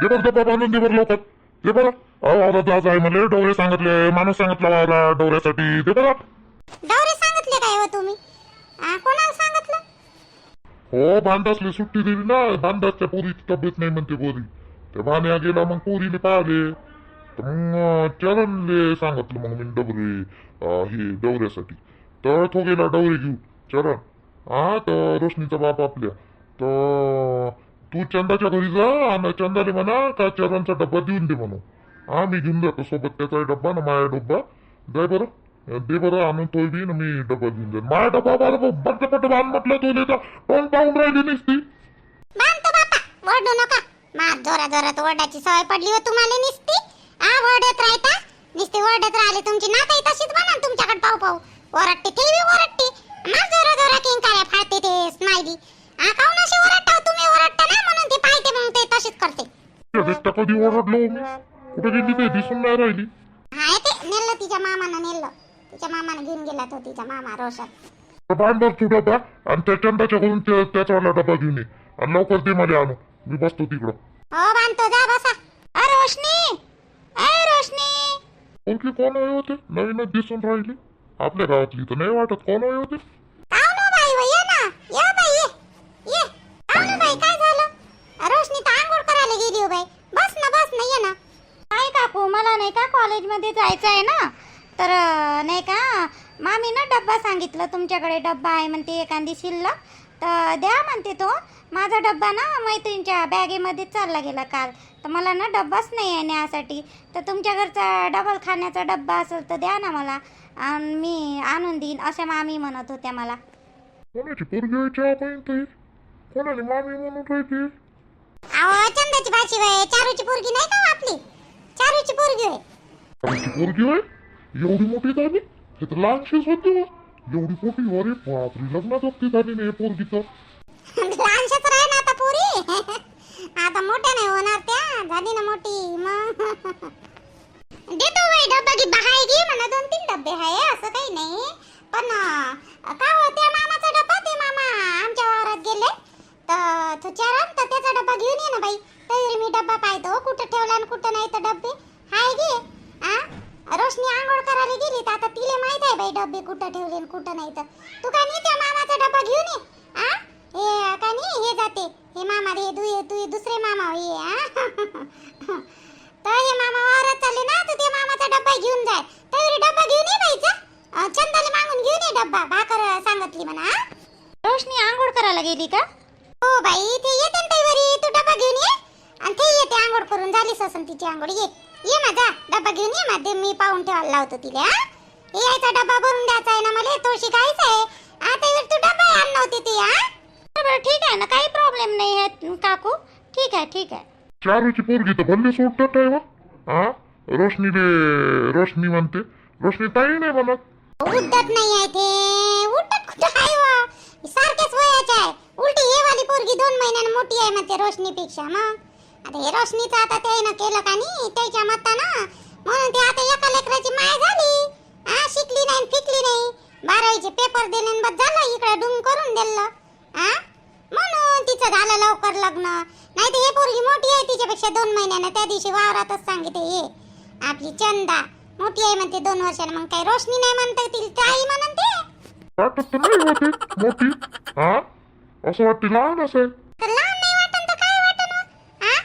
दे बरं डब्बा बांधून दे बरं लवकर. दे बरं अहो आता जायचं आहे मला डोळे सांगितले माणूस सांगितला मला डोळ्यासाठी. दे बरं डवरे सांगितले काय हो तुम्ही? आ, कोणाला सांगितलं? हो बांधासले सुट्टी दिली ना बांधाच्या पोरीची तब्येत नाही म्हणते पोरी. त्या बाण्या गेला मग पोरीने पाहिले तर मग चरणले सांगितलं मग मी डबरे अं, हे डवऱ्यासाठी. तर तो गेला डवरे घेऊ चरण. हा तर रोशनीचा बाप आपल्या. तर तू चंदाच्या घरी जा आणि चंदाने म्हणा का चरणचा डब्बा देऊन दे म्हणून. हा मी घेऊन जातो सोबत त्याचा डब्बा ना माया डब्बा. जाय बरं. दे बरं आणून तो बी ना मी डब्बा घेऊन जाईन. माया डब्बा बरं पट्ट बांध म्हटलं तो त्याचा तोंड पाहून राहिली नसती बांधतो बापा ओरडू नका. मार जोरा जोरात ओरडाची सवय पडली हो तुम्हाला निसती हा ओरडत राहता? निसती ओरडत राहिले तुमची नाताई तशीच बना तुमच्याकडे पाहू पाहू. ओरडते ठेवी ओरडते. मार जोरा जोरा किंकाळ्या फाडते ते स्माइली हा काऊन अशी ओरडते? करते. कधी ओरडलो? मी कुठे गेली ते? दिसून नाही राहिली. हा ते नेलं तिच्या मामानं नेलं. तिच्या मामानं घेऊन गेला तो तिचा मामा बांध बरं तू डब्बा आणि त्या चंदाच्या त्या- त्याचावाला डब्बा घेऊन ये. आणि लवकर ते मला आणू. मी बसतो तिकडं. हो बांधतो. जा बसा. अ रोशनी! अ रोशनी! कोणती कोण होते? नवीनच दिसून राहिली. आपल्या गावातली तर नाही वाटत कोण होते आव ना बाई हो, ये ना ये बाई ये ये आव ना बाई काय झालं रोशनी तर आंघोळ करायला गेली हो बाई बस ना बस ना ये ना काय काकू मला नाही का कॉलेजमध्ये जायचं आहे ना? तर नाही का? मामी ना डब्बा सांगितलं तुमच्याकडे डब्बा आहे म्हणते एखादी शिल्लक. तर द्या म्हणते तो. माझा डब्बा ना मैत्रिणीच्या बॅगेमध्ये चालला गेला काल. तर मला ना डब्बाच नाही आहे न्यासाठी. तर तुमच्या घरचा डबल खाण्याचा डब्बा असेल तर द्या ना मला. आणि मी आणून देईन अशा मामी म्हणत होत्या मला. कोणाची पोरगी होय चहा पाहिजे ते कोणाची मामी म्हणून राहिली अहो चंदाची भाची वय चारूची पोरगी नाही का हो आपली? चारूची पोरगी होय. आमची पोरगी होय एवढी मोठी झाली हे तर लहानशीच होती हो. एवढी मोठी अरे बापरे लग्नात वक्ती झाली नाही पोरगी तर लहानशाच ना आता पोरी. आता मोठ्या नाही होणार त्या झाली ना मोठी मग. देतो बाई डब्बा की बाहाय घे म्हणा दोन तीन डब्बे आहे असं काही नाही. पण अं, का हो मामाचा डब्बा ते मामा आमच्या वावरात गेले. तर तो चरण तर त्याचा डब्बा घेऊन ये ना बाई. तरी मी डब्बा पाहतो कुठं ठेवला आणि कुठं नाही तर डब्बे. हाय घे. आ? रोशनी आंघोळ करायला गेली तर आता तिला माहीत आहे बाई डब्बे कुठं ठेवले आणि कुठं नाही तर. तू का नाही त्या मामाचा डब्बा घेऊन ये? आ? हे का नाही? हे जाते. हे मामा रे तू ये तू ये दुसरे मामा हो, ये आ? तर हे मामा वावरात चालले ना तू ते मामाचा डब्बा घेऊन जाय. तरी डब्बा घेऊन ये बाईचा अं, चंदाला मागून घेऊन ये डब्बा. भाकर सांगितली म्हणा रोशनी आंघोळ करायला गेली का? हो बाई ते येते ना तू डब्बा घेऊन ये. आणि ते येते आंघोळ करून. झाली ससन तिची आंघोळ ये. ये माझा डब्बा घेऊन ये माझे मी पाहून ठेवायला लावतो तिला हा? यायचा डब्बा भरून द्यायचा आहे ना मला तो शिकायचा आहे. आता तू डब्बा आण नव्हती ती हा? बरं ठीक आहे ना काही प्रॉब्लेम नाही आहे काकू. ठीक आहे ठीक आहे. चारूची पोरगी तर भल्ली सोडतात आहे बा हा? रोशनीले रोशनी म्हणते. रोशनी ताई नाही म्हणत. उद्धत नाही आहे ते. उद्धत कुठं आहे वा? सारखेच वयाचे आहे. उलटी हे वाली पोरगी दोन महिन्यानं मोठी आहे म्हणते रोशनीपेक्षा मग. आता हे रोशनीचं आता त्यानं केलं का नाही त्याच्या मतानं. म्हणून ते आता एका लेकराची माय झाली. हा शिकली नाही फिकली नाही. बारावीचे पेपर दिले बस झालं इकडे डुंग करून दिलं. हा म्हणून तिचं झालं लवकर लग्न. नाही तर हे पोरगी मोठी आहे तिच्यापेक्षा दोन महिन्यानं. त्या दिवशी वावरातच सांगितले ये आपली चंदा मोठी आहे म्हणते दोन वर्षाला मग काही रोशनी नाही म्हणता ती ताई म्हणते. वाटत नाही मोठी. हा? असं वाटते लहान असेल तर लहान नाही वाटन तर काय वाटन हो? हा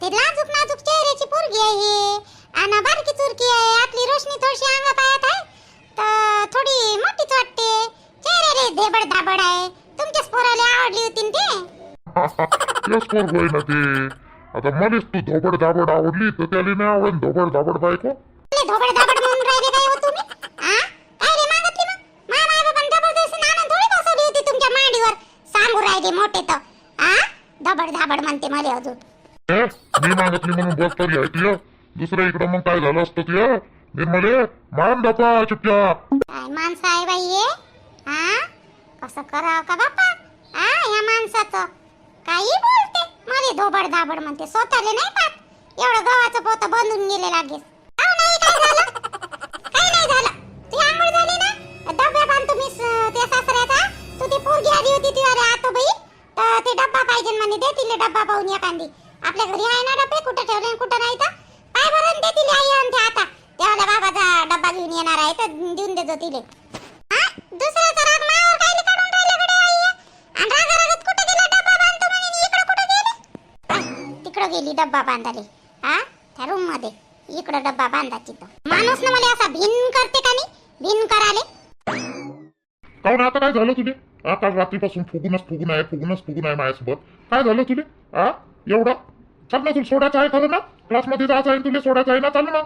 ते लाजूक नाजूक चेहऱ्याची पोरगी आहे ही आणि बारकी चुरकी आहे. आपली रोशनी थोडीशी अंगा पायात आहे. तर थोडी मोठीच वाटते. चेहऱ्याला धेबड धाबड आहे. तुमच्याच पोराला आवडली होती ते. तेच पोरग आहे ना ते. आता मलाच तू धोबड धाबड आवडली तर त्याला नाही आवडत. धोबड धाबड बायको. लय धोबड धाबड म्हणून राहिले काय हो तुम्ही. हा काय रे मागतली मग? मा माय बाबांनी जबरदस्ती नाणं थोडी बसवली होती तुमच्या मांडीवर. सांगू राहिले मोठे तर. हा धबड धाबड म्हणते मला अजून. मी मागतली म्हणून बस तरी ऐकली. दुसऱ्या इकडं मग काय झालं असतं ते? निर्मले मान दापा चुपच्या काय माणसं आहे बाई हे? हा कसं करावं का बापा? हा या माणसाचं? काही बोलते. मध्ये धोबड धाबड म्हणते. स्वतःले नाही पाहत. एवढं गव्हाचं पोत बंधून गेले लागेल. अहो, नाही काय झालं? काही नाही झालं? तुझी आंघोळ झाली ना? डब्या त्या सासऱ्याचा. तू ती पोरगी आली होती ती अरे आतो तर ते डब्बा पाहिजे म्हणे. दे तिले डब्बा पाहून एखादी. आपल्या घरी आहे ना डबे कुठं ठेवले आणि कुठं नाही तर काय भरून देतील आई आणते आता तेवढ्या बाबाचा डब्बा घेऊन येणार आहे तर देऊन देतो तिले हा दुसऱ्याचा राग मायावर कायले काढून राहिले गड्या आई आणि रागारागात कुठं गेला डब्बा बांधतो म्हणे इकडं कुठं गेली तिकडं गेली डब्बा बांधाले हा त्या रूममध्ये. इकडं डब्बा बांधायची तर माणूस ना मला असा भिन करते का नाही? भिन कराले काहून आता काय झालं तुले? हा काल रात्रीपासून फुगूनच फुगून आहे फुगूनच फुगून आहे माझ्यासोबत काय झालं तुले? हा एवढं? चल ना तुला सोडायचं आहे खरं ना? क्लासमध्ये जायचं आहे तुला? सोडायचं आहे ना? चाल ना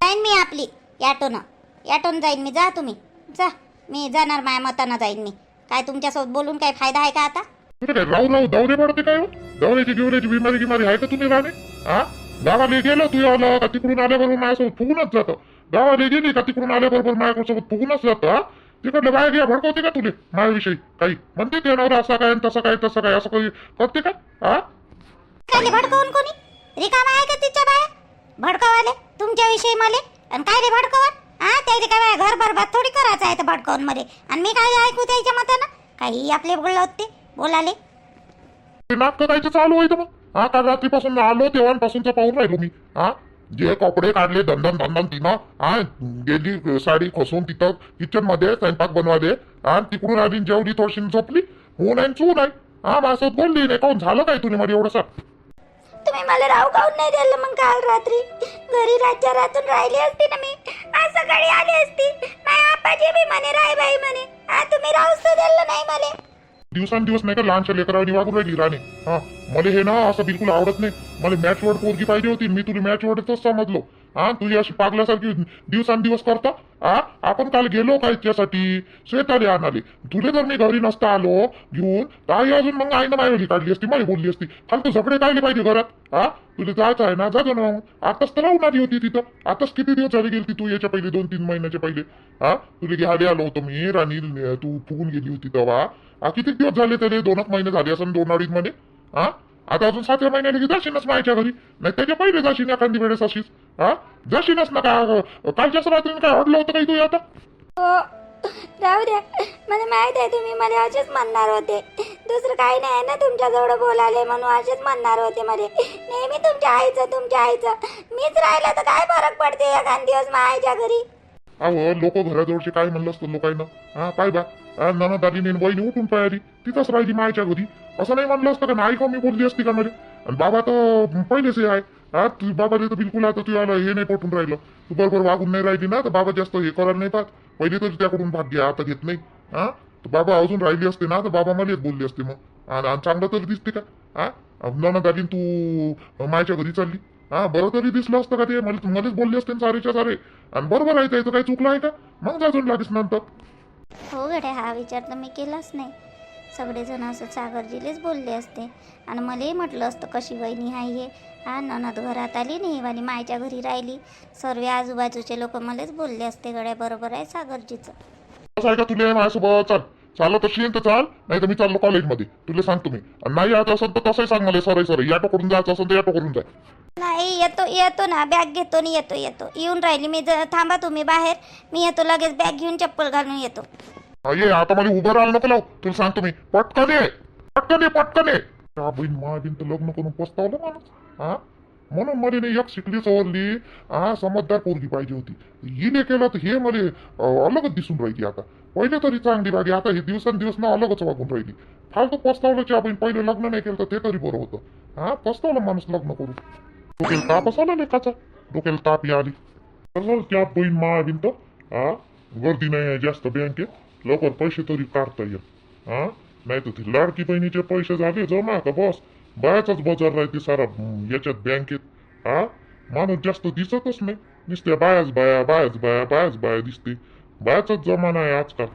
जाईन मी आपली याटोनं याटोन जाईन मी. जा तुम्ही. जा. मी जाणार माझ्या मतानं जाईन मी. काय तुमच्यासोबत बोलून काय फायदा आहे का आता? राहू राहू दौरे पडते काय हो? दौऱ्याची गिवऱ्याची बिमारी गिमारी आहे का तुम्ही राहणे हा? गावाला गेलो तू आलं का? तिकडून आल्याबरोबर माझ्यासोबत फुगूनच जातं. गावाला गेली का? तिकडून आल्याबरोबर माझ्यासोबत फुगूनच जातं हा? तिकडलं बाहेर घ्या भडकवते का तुले? माझ्याविषयी काही? म्हणते ते नवरा असा काय तसं काय तसं काय? असं काही करते का? हा? काय भडकवून कोणी? रिकामा आहे का तिच्या बाया? भडकवाले? तुमच्याविषयी मले? आणि काय रे भडकवत हा त्याचे काय घर बरबाद थोडी करायचं आहे तर भडकवून मध्ये आणि मी काय ऐकू त्याच्या मतानं काही आपले बोललं होते बोलाले. ते कायचं चालू आहे मग. हा काल रात्रीपासून आलो तेव्हापासूनच पाहून राहिलो मी. हा जे कपडे काढले दंदन दंदन तिनं. हा गेली साडी खसून तिथं किचनमध्ये स्वयंपाक बनवाले आणि तिकडून आधी जेवढी जेवली थोडीशी झोपली. हो नाही चू नाही हा माझ्यासोबत बोलली नाही. काहून झालं काय तुम्ही मला एवढं तुम्ही मला राव काऊन नाही दिलं मग काल रात्री? घरी राज्या रातून राहिली असती ना मी. आज सकाळी आली असती. माझ्या आपाजी बी म्हणे राय बाई म्हणे. हा तुम्ही राहूच तर दिलं नाही मला दिवसांदिवस नाही का लहानशा लेकरावर वागून राहिली राणे? हा मला हे ना असं बिलकुल आवडत नाही. मला मॅच वर्ड पोरगी पाहिजे होती मी तुला मॅच वर्डच समजलो. हा तुझी अशी पागल्यासारखी दिवसांदिवस करतो? हा आपण काल गेलो काय त्यासाठी श्वेताने आणाले. तुले जर मी घरी नसता आलो घेऊन ताई आई अजून मग आईनं मायवली काढली असती मला बोलली असती. फालतू झगडे काढले पाहिजे घरात? हा तुला जायचं आहे ना? जा ना मग आताच तर राहून आली होती तिथं. आताच किती दिवस झाले गेली तू याच्या पहिले दोन तीन महिन्याच्या पहिले? हा तुला घ्यायला आलो होतो मी राणी तू फुगून गेली होती तेव्हा. हा किती दिवस झाले त्याने दोनच महिने झाले असं दोन अडीच महिने? हा आता अजून सातव्या महिन्याला की जाशीनच माझ्या घरी. नाही त्याच्या पहिले जाशीन एखादी वेळेस अशीच. हा? जाशीनच ना का कालच्याच रात्री काय अडलं होतं काही तू आता? हो. राहू द्या. मला माहीत आहे तुम्ही मला असेच म्हणणार होते. दुसरं काही नाही ना तुमच्याजवळ बोलाले म्हणून असेच म्हणणार होते मला. नेहमी तुमच्या आईचं तुमच्या आईचं. मीच राहिलं तर काय फरक पडते एखाद दिवस माझ्या घरी? अहो लोक घराजवळचे काय म्हणलं असतं लोकांना? हा पाय बा. हा, ननद आली बहिणी उठून तयारी. तिथंच राहिली मायच्या घरी. असं नाही म्हणलं असतं का नाही का मी बोलली असती का मध्ये? आणि बाबा तर पहिलेच हे आहे. हा तू बाबाला तर बिलकुल आता तू आला हे नाही पटून राहिलं. तू बरोबर वागून नाही राहिली ना तर बाबा जास्त हे करायला नाही पाहत. पहिले तरी त्याकडून भाग घ्या आता घेत नाही. हा? तर बाबा अजून राहिली असते ना तर बाबा मलाच बोलली असते मग. आणि चांगलं तरी दिसते का? हा? ननद आली तू मायच्या घरी चालली. हा बरं तरी दिसलं असतं का ते? मला मलाच बोलले असते ना सारेच्या सारे. आणि बरोबर आहे त्याचं काही चुकलं आहे का? मग जाजून लागेस नंतर. हो गड्या हा विचार तर मी केलाच नाही. सगळेजण असं सागरजीलेच बोलले असते. आणि मलाही म्हटलं असतं कशी वहिनी आहे हे? हा ननद घरात आली नाही वाली मायच्या घरी राहिली. सर्व आजूबाजूचे लोक मलाच बोलले असते गड्या बरोबर आहे सागरजीचं. असं आहे का तुला माझ्यासोबत चल. चालत असेल तर चाल नाही तर मी चाललो कॉलेजमध्ये. तुला सांगतो मी. आणि नाही यायचं असेल तर तसंही सांग मला सरळ सरळ याटो करून जायचं असेल तर याटो करून जाय. नाही येतो येतो ना. बॅग घेतो आणि येतो येतो. येऊन राहिली मी जर. थांबा तुम्ही बाहेर. मी येतो लगेच बॅग घेऊन चप्पल घालून येतो. हा, ये आता मला उभं राहायला नको लाव. तुला सांगतो मी. पटकन ये. पटकन ये पटकन ये. त्या बहीण महाबीन तर लग्न करून पस्तावलं माणूस. हा? म्हणून मला नाही एक शिकली सवरली हा समजदार पोरगी पाहिजे होती. हिने केलं तर हे मला अलगच दिसून राहिली आता. पहिले तरी चांगली राहिली आता हे दिवसांदिवस ना अलगच वागून राहिली. फालतू पस्तावलं त्या पहिले लग्न नाही केलं तर ते तरी बरं होतं. हा पस्तावलं माणूस लग्न करून. डोक्याला ताप आला लेखाचा डोक्याला ताप आली तर त्या बहीण महाबीन तर. हा गर्दी नाही आहे जास्त बँकेत. लवकर पैसे तरी काढता येईल. हा नाही तर ती लाडकी बहिणीचे पैसे झाले जमा का बस? बायाचाच बाजार राहते सारा याच्यात बँकेत हा? माणूस जास्त दिसतच नाही. नुसते बायाच बाया बायाच बाया बायाच बाया दिसते. बायाचाच जमाना आहे आजकाल.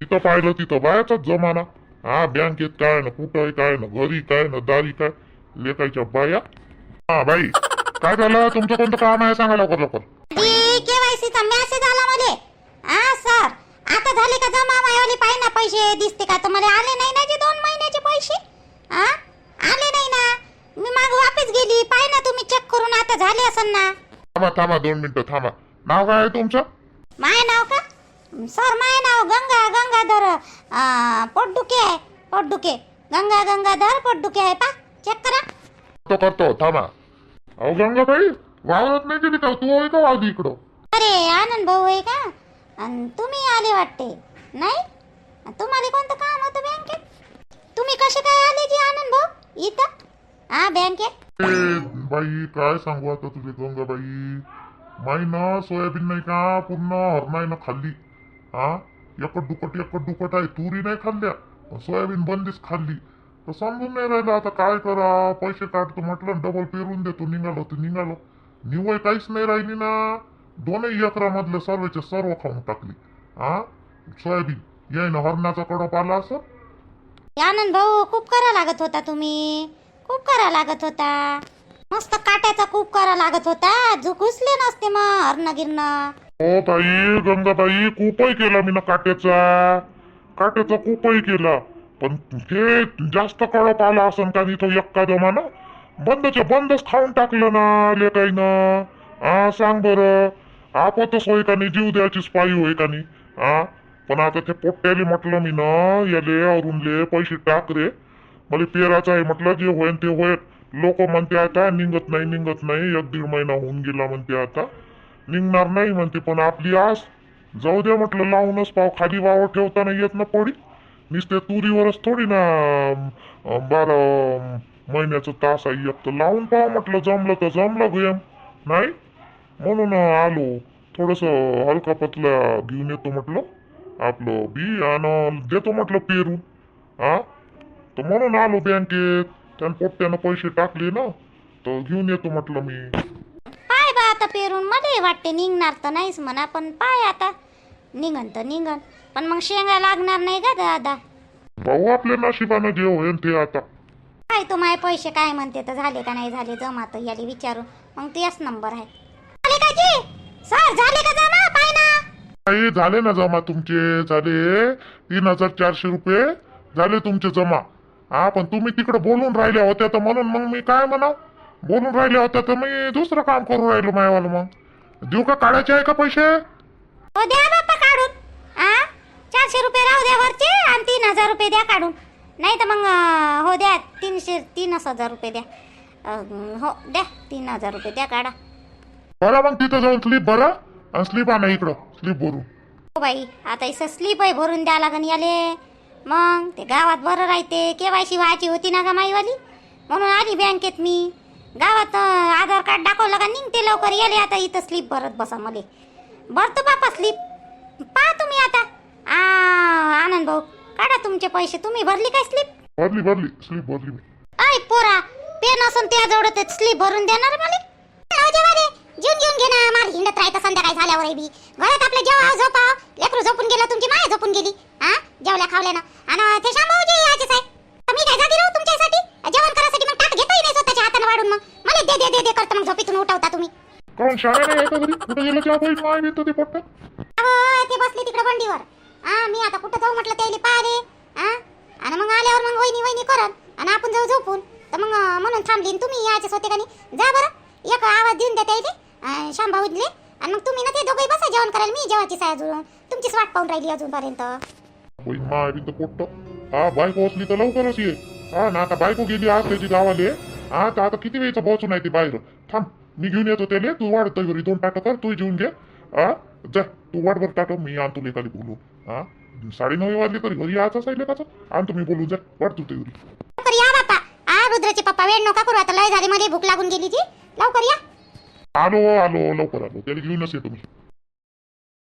तिथं पाहिलं तिथं बायाचाच जमाना. हा बँकेत काय ना कुठं काय ना घरी काय ना दारी काय? लेखायच्या बाया. हा बाई काय झालं? तुमचं कोणतं काम आहे? सांगा लवकर लवकर. केवायसीचा मेसेज आला हा सर आता झाले का जमा? मायावाले पाय ना पैसे दिसते का? तर मला आले नाही ना जे दोन महिने पैसे हा आले नाही ना मी माग वापस गेली पाय ना तुम्ही चेक करून आता झाले असेल ना थांबा थांबा दोन मिनिटं थांबा. नाव काय आहे तुमचं? माय नाव का? सर माय नाव गंगा गंगाधर अं, पोटदुखे आहे पोटदुखे. गंगा गंगाधर पोटदुखे आहे पा चेक करा. तो करतो थांबा. अहो गंगाबाई वावरात नाही गेली का? तू आहे का वावली इकडं? अरे आनंद भाऊ आहे का? तुम्ही आले वाटते नाही? तुम्हाला कोणतं काम होतं बँकेत? तुम्ही कसे काय आले जी आनंद भाऊ? इथं? हा बँकेत? बाई काय सांगू आता तुझे गंगाबाई माई ना सोयाबीन नाही का? पूर्ण हरणाईनं खाल्ली. हा एकट दुकट एकट दुकट आहे. तुरी नाही खाल्ल्या सोयाबीन बंदीच खाल्ली. तर समजून नाही राहिलं आता काय करा? पैसे काढतो म्हटलं डबल पेरून देतो. निघालो तर निघालो. निवय काहीच नाही राहिली ना. दोनही एकरामधले सर्वचे सर्व खाऊन टाकली. हा सोयाबीन. यायनं हरणाचा कडप आला असं? आनंद भाऊ खूप करा लागत होता तुम्ही. खूप करा लागत होता. मस्त काट्याचा खूप करा लागत होता. झुकुसले नसते मग हरण गिरणं. हो ताई गंगाबाई खूपही केला मी ना काट्याचा. काट्याचा खूपही केला. पण ते जास्त कळप आला असन का तिथं एक्का जमानं बंदच्या बंदच खाऊन टाकलं ना लेकाईनं. हा सांग बरं. आपतच होय का नाही जीव द्यायचीच पायी होय का नाही? हा पण आता ते पोट्ट्याले म्हटलं मी ना याले अरुणले पैसे टाक रे. मला पेराचं आहे म्हटलं जे होईन ते होईल लोक म्हणते आता निघत नाही निघत नाही एक दीड महिना होऊन गेला म्हणते आता. निघणार नाही म्हणते पण आपली आस. जाऊ दे म्हटलं लावूनच पाव खाली वावर ठेवताना येत ना पडी. नुसते तुरीवरच थोडी ना बारा महिन्याचं तास आहे एक तर लावून पाव म्हटलं जमलं तर जमलं गेम नाही? म्हणून आलो. थोडस हलका पतला घेऊन येतो म्हटलं. आपलं बी आणि देतो म्हटलं पेरून हा तर म्हणून आलो बँकेत. त्यानं पोट्ट्यानं पैसे टाकले ना तर घेऊन येतो म्हटलं मी. पाय बा आता पेरून मला वाटते निघणार तर नाहीच म्हणा पण पाय आता. निघन तर निघन पण मग शेंगा लागणार नाही का दादा? भाऊ आपल्या नशिबानं जे होईल ते आता. काय तो माय पैसे काय म्हणते तर झाले का नाही झाले जमा तर याला विचारू. मग तेच नंबर आहे. झाले का जी? सर झाले का जमा? पाय ना. काही झाले ना जमा तुमचे झाले तीन हजार चारशे रुपये. झाले तुमचे जमा. हा पण तुम्ही तिकडे बोलून राहिल्या होत्या तर म्हणून मग मी काय म्हणा बोलून राहिल्या होत्या तर मी दुसरं काम करून राहिलो मायावाला मग. देऊ का काढायचे आहे का पैसे? हो द्या बाप्पा काढून. आ? चारशे रुपये राहू द्या वरचे आणि तीन हजार रुपये द्या काढून. नाही तर मग अं, हो द्या. तीनशे तीनच हजार रुपये द्या. अं, हो द्या. तीन हजार रुपये द्या काढा. बरं मग तिथं जाऊन स्लीप भरा आणि स्लीप आणा इकडं. स्लीप भरू हो बाई. आता इथं स्लीप आहे भरून द्या लागन याले. मग ते गावात बरं राहते केवायसी व्हायची होती ना का माईवाली म्हणून आली बँकेत मी. गावात आधार कार्ड दाखवलं का निघते लवकर याले आता इथं स्लीप भरत बसा मले. भरतो बापा स्लीप. पहा तुम्ही आता. आ आनंद भाऊ काढा तुमचे पैसे. तुम्ही भरली काय स्लीप? भरली भरली. स्लीप भरली मी. ऐ पोरा पेन असून त्याजवळ ते स्लीप भरून देणार मला? जेवून घेऊन घे ना. मला हिंडत राहायचं संध्याकाळी झाल्यावर बी. घरात आपलं जेव्हा झोपा लेकरू झोपून गेलं तुमची माय झोपून गेली. हा? जेवल्या खावल्यानं आणि ते शांभाऊजी आहे तर मी काय जागी राहू तुमच्यासाठी? जेवण करायसाठी मग ताट घेतोही नाही स्वतःच्या हाताने वाढून मग. मला दे दे दे दे करतो मग झोपेतून उठवता तुम्ही. कारण शाळे नाही येतं घरी कुठे गेलं चहा पाहिजे माय येतं ते पट्ट? अहो ते बसले तिकडे बंडीवर. हा मी आता कुठं जाऊ म्हटलं त्याला पाहिले हा आणि मग आल्यावर मग वहिनी वहिनी करन आणि आपण जाऊ झोपून. तर मग म्हणून थांबली तुम्ही यायचेच होते का नाही जा बरं. एक आवाज देऊन द्या त्याला शांभाऊजले आणि मग तुम्ही ना ते दोघंही बसा जेवण करायला. मी जेवायची साय अजून. तुमचीच वाट पाहून राहिली अजूनपर्यंत. माय बी तर पोट्ट. हा बायको असली तर लवकरच ये हा ना आता बायको गेली आज त्याची गावाले. हा तर आता किती वेळचं पोहोचून आहे ती बाहेर? थांब मी घेऊन येतो त्याले. तू वाढतो घरी दोन टाटा कर तू जेवून घे. हा जा तू वाट बरं टाटा. मी आणतो लेखाली बोलू हा साडे नऊ वाजले तरी घरी यायचं असेल लेखाचं आणतो मी बोलू जा वाढतो ते घरी लवकर या बापा आ रुद्राचे पप्पा वेळ नका करू. आता लय झाली मध्ये भूक लागून गेली जी लवकर या. आलो आलो लवकर आलो त्याला घेऊनच येतो मी